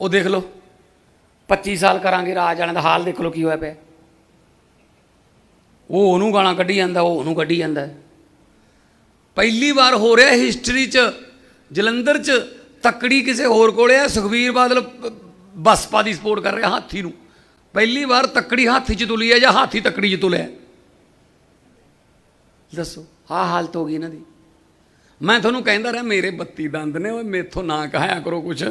ਉਹ ਦੇਖ ਲਓ 25 ਸਾਲ ਕਰਾਂਗੇ ਰਾਜ ਵਾਲਿਆਂ ਦਾ ਹਾਲ ਦੇਖ ਲਓ ਕੀ ਹੋਇਆ ਪਿਆ। ਉਹ ਉਹਨੂੰ ਗਾਣਾ ਕੱਢੀ ਜਾਂਦਾ, ਉਹ ਉਹਨੂੰ ਕੱਢੀ ਜਾਂਦਾ। ਪਹਿਲੀ ਵਾਰ ਹੋ ਰਿਹਾ ਹਿਸਟਰੀ 'ਚ, ਜਲੰਧਰ 'ਚ ਤੱਕੜੀ ਕਿਸੇ ਹੋਰ ਕੋਲੇ ਆ ਸੁਖਵੀਰ ਬਾਦਲ ਬਸਪਾ ਦੀ ਸਪੋਰਟ ਕਰ ਰਿਹਾ ਹਾਥੀ ਨੂੰ। ਪਹਿਲੀ ਵਾਰ ਤੱਕੜੀ ਹਾਥੀ 'ਚ ਤੁਲੀ ਹੈ ਜਾਂ ਹਾਥੀ ਤੱਕੜੀ 'ਚ ਤੁਲਿਆ। ਦੱਸੋ, ਆਹ ਹਾਲਤ ਹੋ ਗਈ ਇਹਨਾਂ ਦੀ। ਮੈਂ ਤੁਹਾਨੂੰ ਕਹਿੰਦਾ ਰਿਹਾ, ਮੇਰੇ 32 ਦੰਦ ਨੇ, ਓਏ ਮੇਥੋਂ ਨਾ ਕਹਾਇਆ ਕਰੋ ਕੁਛ।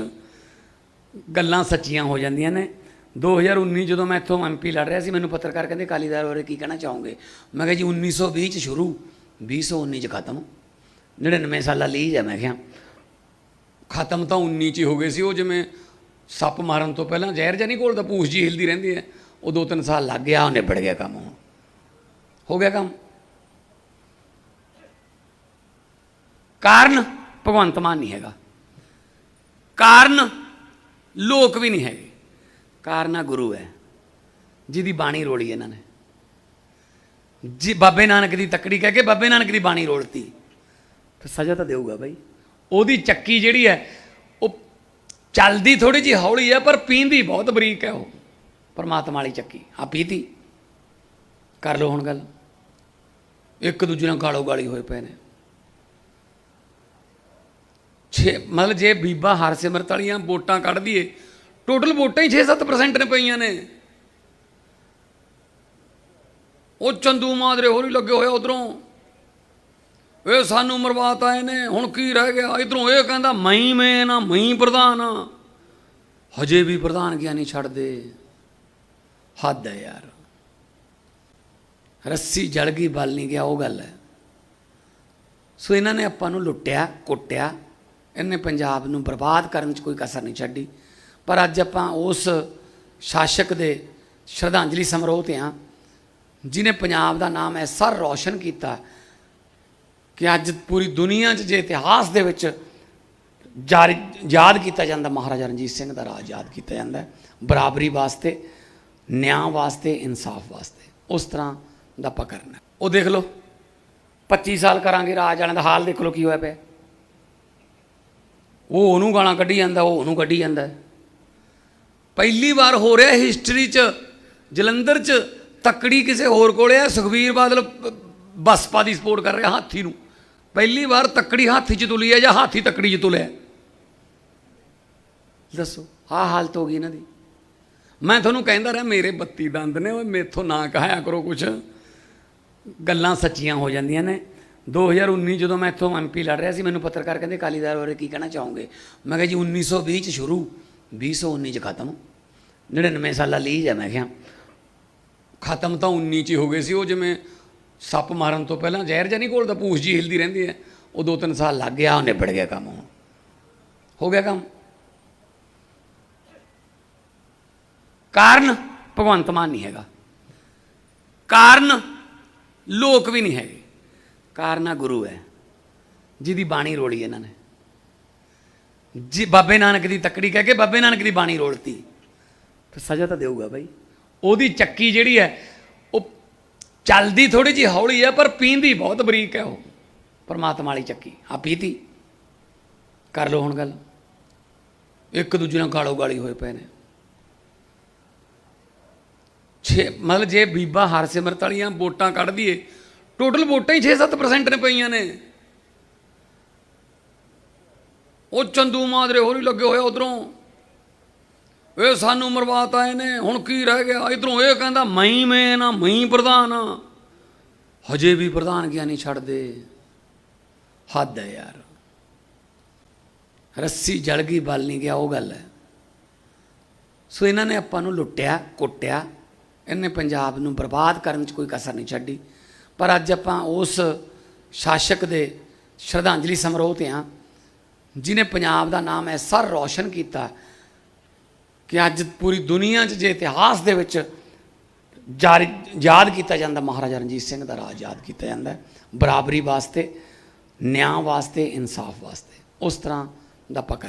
ਗੱਲਾਂ ਸੱਚੀਆਂ ਹੋ ਜਾਂਦੀਆਂ ਨੇ। 2019 ਜਦੋਂ ਮੈਂ ਇੱਥੋਂ ਐਮਪੀ ਲੜ ਰਿਹਾ ਸੀ, ਮੈਨੂੰ ਪੱਤਰਕਾਰ ਕਹਿੰਦੇ ਅਕਾਲੀਦਾਰ ਬਾਰੇ ਕੀ ਕਹਿਣਾ ਚਾਹੋਗੇ? ਮੈਂ ਕਿਹਾ, ਜੀ 1920 ਚ ਸ਼ੁਰੂ 2019 ਚ ਖਤਮ। 99 ਸਾਲਾਂ ਲਈ ਹੈ ਮੈਂ ਕਿਹਾ, ਖਤਮ ਤਾਂ 19 ਚ ਹੀ ਹੋ ਗਏ ਸੀ। ਉਹ ਜਿਵੇਂ ਸੱਪ ਮਾਰਨ ਤੋਂ ਪਹਿਲਾਂ ਜ਼ਹਿਰ ਜਾਂ ਨਹੀਂ ਘੋਲਦਾ ਪੂਛ ਜੀ ਹਿਲਦੀ ਰਹਿੰਦੀ ਹੈ। ਉਹ ਦੋ ਤਿੰਨ ਸਾਲ ਲੱਗ ਗਿਆ ਉਹ ਨਿਬੜ ਗਿਆ ਕੰਮ ਹੁਣ। ਹੋ ਗਿਆ ਕੰਮ। ਕਾਰਨ ਭਗਵੰਤ ਮਾਨ ਨਹੀਂ ਹੈਗਾ। ਕਾਰਨ ਲੋਕ ਵੀ ਨਹੀਂ ਹੈਗੇ। ਕਾਰਨਾ ਗੁਰੂ ਹੈ। ਜਿਹਦੀ ਬਾਣੀ ਰੋਲੀ ਇਹਨਾਂ ਨੇ। ਜੀ, ਬਾਬੇ ਨਾਨਕ ਦੀ ਤੱਕੜੀ ਕਹਿ ਕੇ ਬਾਬੇ ਨਾਨਕ ਦੀ ਬਾਣੀ ਰੋਲਤੀ। ਫਿਰ ਸਜ਼ਾ ਤਾਂ ਦੇਊਗਾ ਬਾਈ। ਉਹਦੀ ਚੱਕੀ ਜਿਹੜੀ ਹੈ, ਉਹ ਚੱਲਦੀ ਥੋੜੀ ਜਿਹੀ ਹੌਲੀ ਹੈ, ਪਰ ਪੀਂਦੀ ਬਹੁਤ ਬਰੀਕ ਹੈ ਉਹ। ਪਰਮਾਤਮਾ ਵਾਲੀ ਚੱਕੀ। ਆ ਪੀਤੀ। ਕਰ ਲਓ ਹੁਣ ਗੱਲ। ਇੱਕ ਦੂਜੇ ਨਾਲ ਗਾਲੋ ਗਾਲੀ ਹੋਏ ਪਏ ਨੇ। ਛੇ ਮਤਲਬ ਜੇ ਬੀਬਾ ਹਰਸਿਮਰਤ ਵਾਲੀਆਂ ਵੋਟਾਂ ਕੱਢ ਦਈਏ, ਟੋਟਲ ਵੋਟਾਂ ਹੀ 6-7% ਨੇ ਪਈਆਂ ਨੇ। ਉਹ ਚੰਦੂ ਮਾਦਰੇ ਹੋਰੀ ਲੱਗੇ ਹੋਏ ਉਧਰੋਂ। ਇਹ ਸਾਨੂੰ ਮਰਵਾਤ ਆਏ ਨੇ ਹੁਣ ਕੀ ਰਹਿ ਗਿਆ? ਇਧਰੋਂ ਇਹ ਕਹਿੰਦਾ ਮਈ ਮੈਂ ਨਾ ਮਈ ਪ੍ਰਧਾਨ ਆ। ਹਜੇ ਵੀ ਪ੍ਰਧਾਨ ਗਿਆ ਨਹੀਂ ਛੱਡਦੇ। ਹੱਦ ਹੈ ਯਾਰ। ਰੱਸੀ ਜਲ ਗਈ, ਬਲ ਨਹੀਂ ਗਿਆ, ਉਹ ਗੱਲ ਹੈ। ਸੋ ਇਹਨਾਂ ਨੇ ਆਪਾਂ ਨੂੰ ਲੁੱਟਿਆ, ਕੁੱਟਿਆ। ਇਹਨੇ ਪੰਜਾਬ ਨੂੰ ਬਰਬਾਦ ਕਰਨ 'ਚ ਕੋਈ ਕਸਰ ਨਹੀਂ ਛੱਡੀ। ਪਰ ਅੱਜ ਆਪਾਂ ਉਸ ਸ਼ਾਸਕ ਦੇ ਸ਼ਰਧਾਂਜਲੀ ਸਮਾਰੋਹ ਤੇ ਆ ਜਿਨੇ ਪੰਜਾਬ ਦਾ ਨਾਮ ਐਸਾ ਰੌਸ਼ਨ ਕੀਤਾ ਕਿ ਅੱਜ ਪੂਰੀ ਦੁਨੀਆ 'ਚ ਜੇ ਇਤਿਹਾਸ ਦੇ ਵਿੱਚ ਜਾਰੀ, ਯਾਦ ਕੀਤਾ ਜਾਂਦਾ, ਮਹਾਰਾਜਾ ਰਣਜੀਤ ਸਿੰਘ ਦਾ ਰਾਜ ਯਾਦ ਕੀਤਾ ਜਾਂਦਾ ਬਰਾਬਰੀ ਵਾਸਤੇ, ਨਿਆਂ ਵਾਸਤੇ, ਇਨਸਾਫ ਵਾਸਤੇ, ਉਸ ਤਰ੍ਹਾਂ ਦਾ ਆਪਾਂ ਕਰਨਾ ਉਹ ਦੇਖ ਲਓ 25 ਸਾਲ ਕਰਾਂਗੇ ਰਾਜ ਵਾਲਿਆਂ ਦਾ ਹਾਲ, ਦੇਖ ਲਓ ਕੀ ਹੋਇਆ ਪਿਆ। ਉਹ ਉਹਨੂੰ ਗਾਲਾਂ ਕੱਢੀ ਜਾਂਦਾ, ਉਹ ਉਹਨੂੰ ਕੱਢੀ ਜਾਂਦਾ। ਪਹਿਲੀ ਵਾਰ ਹੋ ਰਿਹਾ ਹਿਸਟਰੀ 'ਚ, ਜਲੰਧਰ 'ਚ ਤੱਕੜੀ ਕਿਸੇ ਹੋਰ ਕੋਲੇ ਆ, ਸੁਖਵੀਰ ਬਾਦਲ ਬਸਪਾ ਦੀ ਸਪੋਰਟ ਕਰ ਰਿਹਾ ਹਾਥੀ ਨੂੰ। ਪਹਿਲੀ ਵਾਰ ਤੱਕੜੀ ਹਾਥੀ 'ਚ ਤੁਲੀ ਹੈ ਜਾਂ ਹਾਥੀ ਤੱਕੜੀ 'ਚ ਤੁਲਿਆ? ਦੱਸੋ, ਆਹ ਹਾਲਤ ਹੋ ਗਈ ਇਹਨਾਂ ਦੀ। ਮੈਂ ਤੁਹਾਨੂੰ ਕਹਿੰਦਾ ਰਿਹਾ, ਮੇਰੇ 32 ਦੰਦ ਨੇ, ਓਏ ਮੇਥੋਂ ਨਾ ਕਹਾਇਆ ਕਰੋ ਕੁਛ। ਗੱਲਾਂ ਸੱਚੀਆਂ ਹੋ ਜਾਂਦੀਆਂ ਨੇ। 2019 ਜਦੋਂ ਮੈਂ ਇੱਥੋਂ ਐਮਪੀ ਲੜ ਰਿਹਾ ਸੀ, ਮੈਨੂੰ ਪੱਤਰਕਾਰ ਕਹਿੰਦੇ, ਅਕਾਲੀਦਾਰ ਬਾਰੇ ਕੀ ਕਹਿਣਾ ਚਾਹੋਗੇ? ਮੈਂ ਕਿਹਾ, ਜੀ 1920 ਚ ਸ਼ੁਰੂ 2019 ਚ ਖਤਮ। 99 ਸਾਲਾ ਲੀਜ ਹੈ। ਮੈਂ ਕਿਹਾ, ਖਤਮ ਤਾਂ 19 ਚ ਹੀ ਹੋ ਗਏ ਸੀ, ਉਹ ਜਿਵੇਂ ਸੱਪ ਮਾਰਨ ਤੋਂ ਪਹਿਲਾਂ ਜ਼ਹਿਰ ਜਾਂ ਨਹੀਂ ਘੋਲਦਾ ਪੂਛ ਜੀ ਹਿਲਦੀ ਰਹਿੰਦੀ ਹੈ। ਉਹ ਦੋ ਤਿੰਨ ਸਾਲ ਲੱਗ ਗਿਆ ਉਹ ਨਿਬੜ ਗਿਆ ਕੰਮ ਹੁਣ। ਹੋ ਗਿਆ ਕੰਮ। ਕਾਰਨ ਭਗਵੰਤ ਮਾਨ ਨਹੀਂ ਹੈਗਾ। ਕਾਰਨ ਲੋਕ ਵੀ ਨਹੀਂ ਹੈਗੇ। ਕਾਰਨਾ ਗੁਰੂ ਹੈ। ਜਿਹਦੀ ਬਾਣੀ ਰੋਲੀ ਇਹਨਾਂ ਨੇ। ਜੀ, ਬਾਬੇ ਨਾਨਕ ਦੀ ਤੱਕੜੀ ਕਹਿ ਕੇ ਬਾਬੇ ਨਾਨਕ ਦੀ ਬਾਣੀ ਰੋਲਤੀ। ਫਿਰ ਸਜ਼ਾ ਤਾਂ ਦੇਊਗਾ ਬਾਈ। ਉਹਦੀ ਚੱਕੀ ਜਿਹੜੀ ਹੈ, ਉਹ ਚੱਲਦੀ ਥੋੜੀ ਜਿਹੀ ਹੌਲੀ ਹੈ, ਪਰ ਪੀਂਦੀ ਬਹੁਤ ਬਰੀਕ ਹੈ ਉਹ। ਪਰਮਾਤਮਾ ਵਾਲੀ ਚੱਕੀ। ਆ ਪੀਤੀ। ਕਰ ਲਓ ਹੁਣ ਗੱਲ। ਇੱਕ ਦੂਜੇ ਨਾਲ ਗਾਲੋ ਗਾਲੀ ਹੋਏ ਪਏ ਨੇ। ਛੇ, ਮਤਲਬ ਜੇ ਬੀਬਾ ਹਰਸਿਮਰਤ ਵਾਲੀਆਂ ਵੋਟਾਂ ਕੱਢ ਦਈਏ ਟੋਟਲ ਵੋਟਾਂ ਹੀ 6-7% ਨੇ ਪਈਆਂ ਨੇ। ਉਹ ਚੰਦੂ ਮਾਦਰੇ ਹੋਰੀ ਲੱਗੇ ਹੋਏ ਉਧਰੋਂ। ਇਹ ਸਾਨੂੰ ਮਰਵਾਤ ਆਏ ਨੇ ਹੁਣ ਕੀ ਰਹਿ ਗਿਆ? ਇਧਰੋਂ ਇਹ ਕਹਿੰਦਾ ਮਈ ਮੈਂ ਨਾ ਮਈ ਪ੍ਰਧਾਨ ਆ। ਹਜੇ ਵੀ ਪ੍ਰਧਾਨ ਗਿਆ ਨਹੀਂ ਛੱਡਦੇ। ਹੱਦ ਹੈ ਯਾਰ। ਰੱਸੀ ਜਲ ਗਈ, ਬਲ ਨਹੀਂ ਗਿਆ, ਉਹ ਗੱਲ ਹੈ। ਸੋ ਇਹਨਾਂ ਨੇ ਆਪਾਂ ਨੂੰ ਲੁੱਟਿਆ, ਕੁੱਟਿਆ। ਇਹਨੇ ਪੰਜਾਬ ਨੂੰ ਬਰਬਾਦ ਕਰਨ 'ਚ ਕੋਈ ਕਸਰ ਨਹੀਂ ਛੱਡੀ। ਪਰ ਅੱਜ ਆਪਾਂ ਉਸ ਸ਼ਾਸਕ ਦੇ ਸ਼ਰਧਾਂਜਲੀ ਸਮਾਰੋਹ ਤੇ ਆ, ਜਿਨੇ ਪੰਜਾਬ ਦਾ ਨਾਮ ਐਸਾ ਰੌਸ਼ਨ ਕੀਤਾ ਕਿ ਅੱਜ ਪੂਰੀ ਦੁਨੀਆ 'ਚ ਜੇ ਇਤਿਹਾਸ ਦੇ ਵਿੱਚ ਜਾਰੀ, ਯਾਦ ਕੀਤਾ ਜਾਂਦਾ, ਮਹਾਰਾਜਾ ਰਣਜੀਤ ਸਿੰਘ ਦਾ ਰਾਜ ਯਾਦ ਕੀਤਾ ਜਾਂਦਾ, ਬਰਾਬਰੀ ਵਾਸਤੇ, ਨਿਆਂ ਵਾਸਤੇ, ਇਨਸਾਫ ਵਾਸਤੇ, ਉਸ ਤਰ੍ਹਾਂ ਦਾ ਆਪਾਂ ਕਰਨਾ